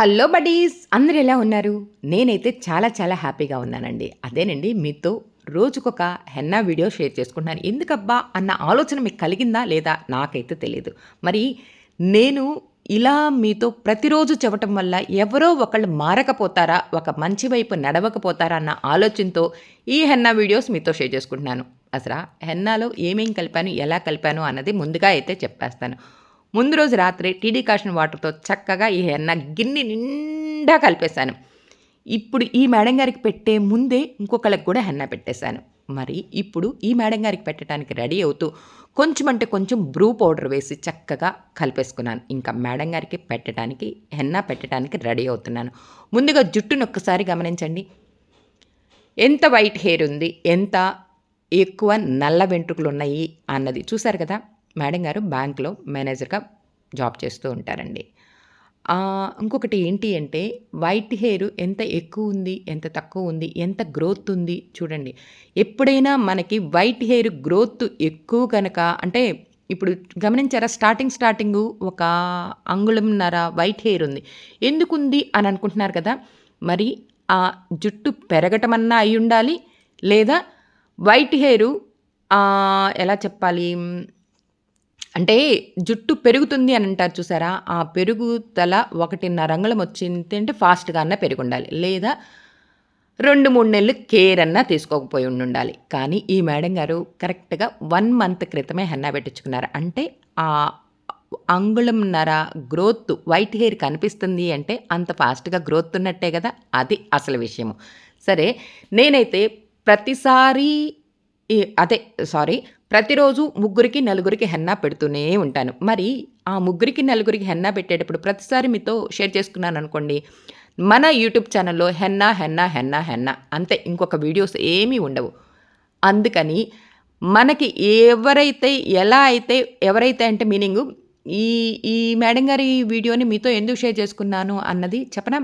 Hello buddies! అందరు ఎలా ఉన్నారు? నేనైతే చాలా చాలా హ్యాపీగా ఉన్నానండి. అదేనండి మీతో రోజుకొక హెన్నా వీడియో షేర్ చేసుకుంటున్నాను. ఎందుకబ్బా అన్న ఆలోచన మీకు కలిగిందా లేదా నాకైతే తెలియదు మరి నేను ఇలా మీతో ప్రతిరోజు చెప్పటం వల్ల ఎవరో ఒకళ్ళు మారకపోతారా ఒక మంచి వైపు నడవకపోతారా అన్న ఆలోచనతో ఈ హెన్నా వీడియోస్ మీతో షేర్ చేసుకుంటున్నాను. అసలు హెన్నాలో ఏమేం కలిపాను ఎలా కలిపాను అన్నది ముందుగా అయితే చెప్పేస్తాను. ముందు రోజు రాత్రి టీడీ కాషన్ వాటర్తో చక్కగా ఈ హెన్న గిన్నె నిండా కలిపేశాను. ఇప్పుడు ఈ మేడం గారికి పెట్టే ముందే ఇంకొకళ్ళకి కూడా హెన్న పెట్టేశాను. మరి ఇప్పుడు ఈ మేడం గారికి పెట్టడానికి రెడీ అవుతూ కొంచెం అంటే కొంచెం బ్రూ పౌడర్ వేసి చక్కగా కలిపేసుకున్నాను. ఇంకా మేడం గారికి పెట్టడానికి హెన్న పెట్టడానికి రెడీ అవుతున్నాను. ముందుగా జుట్టును ఒక్కసారి గమనించండి. ఎంత వైట్ హెయిర్ ఉంది ఎంత ఎక్కువ నల్ల వెంట్రుకలు ఉన్నాయి అన్నది చూశారు కదా? మేడం గారు బ్యాంక్లో మేనేజర్గా జాబ్ చేస్తూ ఉంటారండి. ఇంకొకటి ఏంటి అంటే వైట్ హెయిర్ ఎంత ఎక్కువ ఉంది ఎంత తక్కువ ఉంది ఎంత గ్రోత్ ఉంది చూడండి. ఎప్పుడైనా మనకి వైట్ హెయిర్ గ్రోత్ ఎక్కువ కనుక అంటే ఇప్పుడు గమనించారా స్టార్టింగ్ స్టార్టింగ్ ఒక అంగుళంన్నర వైట్ హెయిర్ ఉంది. ఎందుకుంది అని అనుకుంటున్నారు కదా మరి ఆ జుట్టు పెరగటమన్నా అయి ఉండాలి లేదా వైట్ హెయిర్ ఎలా చెప్పాలి? అంటే జుట్టు పెరుగుతుంది అని అంటారు చూసారా? ఆ పెరుగుదల ఒకటిన్నర అంగుళం వచ్చింది అంటే ఫాస్ట్గా అన్న పెరిగి ఉండాలి లేదా రెండు మూడు నెలలు కేర్ అన్నా తీసుకోకపోయి ఉండాలి కానీ ఈ మేడం గారు కరెక్ట్గా వన్ మంత్ క్రితమే హెన్నా పెట్టించుకున్నారు. అంటే ఆ అంగుళంన్నర గ్రోత్ వైట్ హెయిర్ కనిపిస్తుంది అంటే అంత ఫాస్ట్గా గ్రోత్ ఉన్నట్టే కదా? అది అసలు విషయము. సరే నేనైతే ప్రతిసారి అదే సారీ ప్రతిరోజు ముగ్గురికి నలుగురికి హెన్నా పెడుతూనే ఉంటాను. మరి ఆ ముగ్గురికి నలుగురికి హెన్నా పెట్టేటప్పుడు ప్రతిసారి మీతో షేర్ చేసుకున్నాను అనుకోండి మన యూట్యూబ్ ఛానల్లో హెన్నా హెన్నా హెన్నా హెన్నా అంతే ఇంకొక వీడియోస్ ఏమీ ఉండవు. అందుకని మనకి ఎవరైతే ఎలా అయితే ఎవరైతే అంటే మీనింగ్ ఈ ఈ మేడం గారి వీడియోని మీతో ఎందుకు షేర్ చేసుకున్నాను అన్నది చెప్పనా?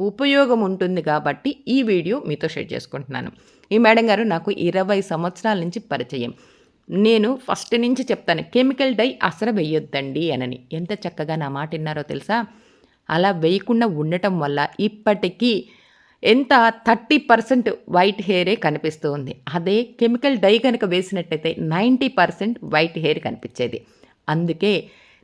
ఉపయోగం ఉంటుంది కాబట్టి ఈ వీడియో మీతో షేర్ చేసుకుంటున్నాను. ఈ మేడం గారు నాకు ఇరవై సంవత్సరాల నుంచి పరిచయం. నేను ఫస్ట్ నుంచి చెప్తాను కెమికల్ డై అసలు వేయొద్దండి అనని. ఎంత చక్కగా నా మాట విన్నారో తెలుసా? అలా వేయకుండా ఉండటం వల్ల ఇప్పటికీ ఎంత థర్టీ పర్సెంట్ వైట్ హెయిరే కనిపిస్తూ ఉంది. అదే కెమికల్ డై కనుక వేసినట్టయితే నైంటీ పర్సెంట్ వైట్ హెయిర్ కనిపించేది. అందుకే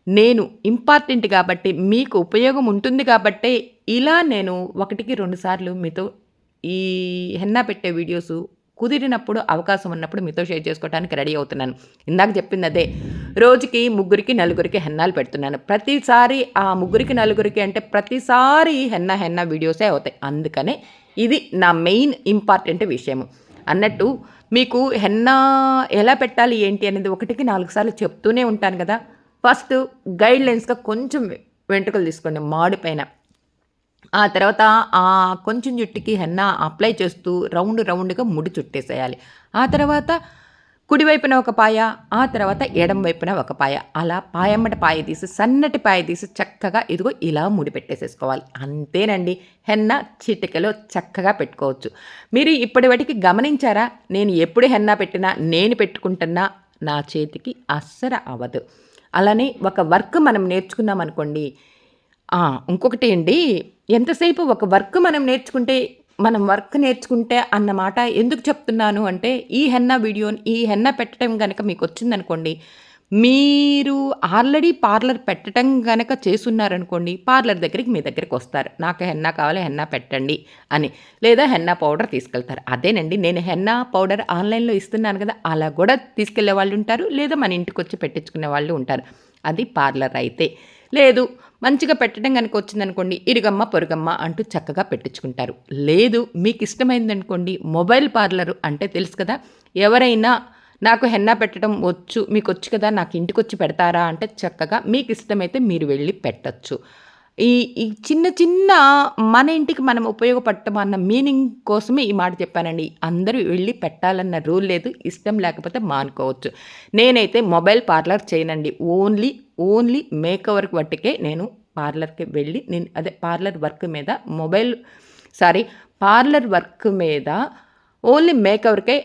నేను ఇంపార్టెంట్ కాబట్టి మీకు ఉపయోగం ఉంటుంది కాబట్టే ఇలా నేను ఒకటికి రెండు సార్లు మీతో ఈ హెన్నా పెట్టే వీడియోస్ కుదిరినప్పుడు అవకాశం ఉన్నప్పుడు మీతో షేర్ చేసుకోవడానికి రెడీ అవుతున్నాను. ఇందాక చెప్పింది అదే. రోజుకి ముగ్గురికి నలుగురికి హెన్నాలు పెడుతున్నాను. ప్రతిసారి ఆ ముగ్గురికి నలుగురికి అంటే ప్రతిసారి హెన్నా హెన్న వీడియోసే అవుతాయి. అందుకనే ఇది నా మెయిన్ ఇంపార్టెంట్ విషయము. అన్నట్టు మీకు హెన్నా ఎలా పెట్టాలి ఏంటి అనేది ఒకటికి నాలుగు సార్లు చెప్తూనే ఉంటాను కదా. ఫస్ట్ గైడ్ లైన్స్గా కొంచెం వెంట్రుకలు తీసుకోండి మాడి పైన. ఆ తర్వాత ఆ కొంచెం జుట్టుకి హెన్న అప్లై చేస్తూ రౌండ్ రౌండ్గా ముడి చుట్టేసేయాలి. ఆ తర్వాత కుడివైపున ఒక పాయ ఆ తర్వాత ఎడం వైపున ఒక పాయ. అలా పాయమ్మట పాయ తీసి సన్నటి పాయ తీసి చక్కగా ఇదిగో ఇలా ముడి పెట్టేసేసుకోవాలి. అంతేనండి. హెన్న చిటికలో చక్కగా పెట్టుకోవచ్చు. మీరు ఇప్పటివటికి గమనించారా? నేను ఎప్పుడు హెన్న పెట్టినా నేను పెట్టుకుంటున్నా నా చేతికి అస్సలు అవ్వదు. అలానే ఒక వర్క్ మనం నేర్చుకున్నాం అనుకోండి ఇంకొకటి అండి ఎంతసేపు ఒక వర్క్ మనం నేర్చుకుంటే మనం వర్క్ నేర్చుకుంటే అన్నమాట ఎందుకు చెప్తున్నాను అంటే ఈ హెన్న వీడియో ఈ హెన్న పెట్టడం కనుక మీకు వచ్చిందనుకోండి మీరు ఆల్రెడీ పార్లర్ పెట్టడం కనుక చేసున్నారనుకోండి పార్లర్ దగ్గరికి మీ దగ్గరికి వస్తారు. నాకు హెన్నా కావాలి హెన్నా పెట్టండి అని. లేదా హెన్నా పౌడర్ తీసుకెళ్తారు. అదేనండి నేను హెన్నా పౌడర్ ఆన్లైన్లో ఇస్తున్నాను కదా అలా కూడా తీసుకెళ్ళే వాళ్ళు ఉంటారు లేదా మన ఇంటికి వచ్చి పెట్టించుకునే వాళ్ళు ఉంటారు. అది పార్లర్ అయితే. లేదు మంచిగా పెట్టడం కనుక వచ్చిందనుకోండి ఇరుగమ్మ పొరుగమ్మ అంటూ చక్కగా పెట్టించుకుంటారు. లేదు మీకు ఇష్టమైందనుకోండి మొబైల్ పార్లర్ అంటే తెలుసు కదా ఎవరైనా నాకు హెన్నా పెట్టడం వచ్చు మీకు వచ్చు కదా నాకు ఇంటికి వచ్చి పెడతారా అంటే చక్కగా మీకు ఇష్టమైతే మీరు వెళ్ళి పెట్టచ్చు. ఈ ఈ చిన్న చిన్న మన ఇంటికి మనం ఉపయోగపడటం అన్న మీనింగ్ కోసమే ఈ మాట చెప్పానండి. అందరూ వెళ్ళి పెట్టాలన్న రూల్ లేదు ఇష్టం లేకపోతే మానుకోవచ్చు. నేనైతే మొబైల్ పార్లర్ చేయనండి. ఓన్లీ ఓన్లీ మేకవర్ మట్టుకే నేను పార్లర్కి వెళ్ళి నేను అదే పార్లర్ వర్క్ మీద మొబైల్ సారీ పార్లర్ వర్క్ మీద ఓన్లీ మేకవర్కే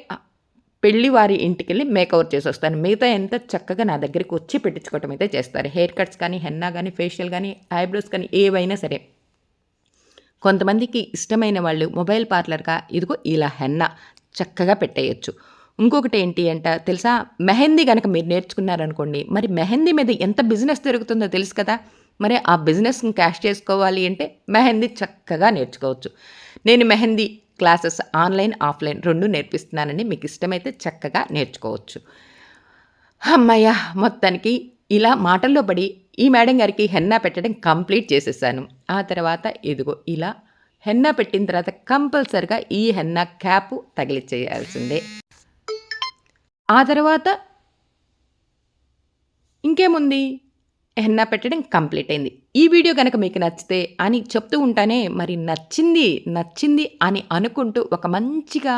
పెళ్ళి వారి ఇంటికి వెళ్ళి మేకవర్ చేసి వస్తాను మిగతా ఎంత చక్కగా నా దగ్గరికి వచ్చి పెట్టించుకోవటం అయితే చేస్తారు. హెయిర్ కట్స్ కానీ హెన్నా కానీ ఫేషియల్ కానీ ఐబ్రోస్ కానీ ఏవైనా సరే. కొంతమందికి ఇష్టమైన వాళ్ళు మొబైల్ పార్లర్గా ఇదిగో ఇలా హెన్నా చక్కగా పెట్టేయచ్చు. ఇంకొకటి ఏంటి అంట తెలుసా? మెహందీ కనుక మీరు నేర్చుకున్నారనుకోండి మరి మెహందీ మీద ఎంత బిజినెస్ జరుగుతుందో తెలుసు కదా? మరి ఆ బిజినెస్ని క్యాష్ చేసుకోవాలి అంటే మెహందీ చక్కగా నేర్చుకోవచ్చు. నేను మెహందీ క్లాసెస్ ఆన్లైన్ ఆఫ్లైన్ రెండు నేర్పిస్తున్నానండి మీకు ఇష్టమైతే చక్కగా నేర్చుకోవచ్చు. అమ్మయ్య! మొత్తానికి ఇలా మాటల్లో పడి ఈ మేడం గారికి హెన్నా పెట్టడం కంప్లీట్ చేసేసాను. ఆ తర్వాత ఇదిగో ఇలా హెన్నా పెట్టిన తర్వాత కంపల్సరిగా ఈ హెన్నా క్యాప్ తగిలిచ్చేయాల్సిందే. ఆ తర్వాత ఇంకేముంది? హెన్నా పెట్టడం కంప్లీట్ అయింది. ఈ వీడియో కనుక మీకు నచ్చితే అని చెప్తూ ఉంటానే మరి నచ్చింది నచ్చింది అని అనుకుంటూ ఒక మంచిగా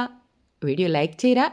వీడియో లైక్ చేయరా?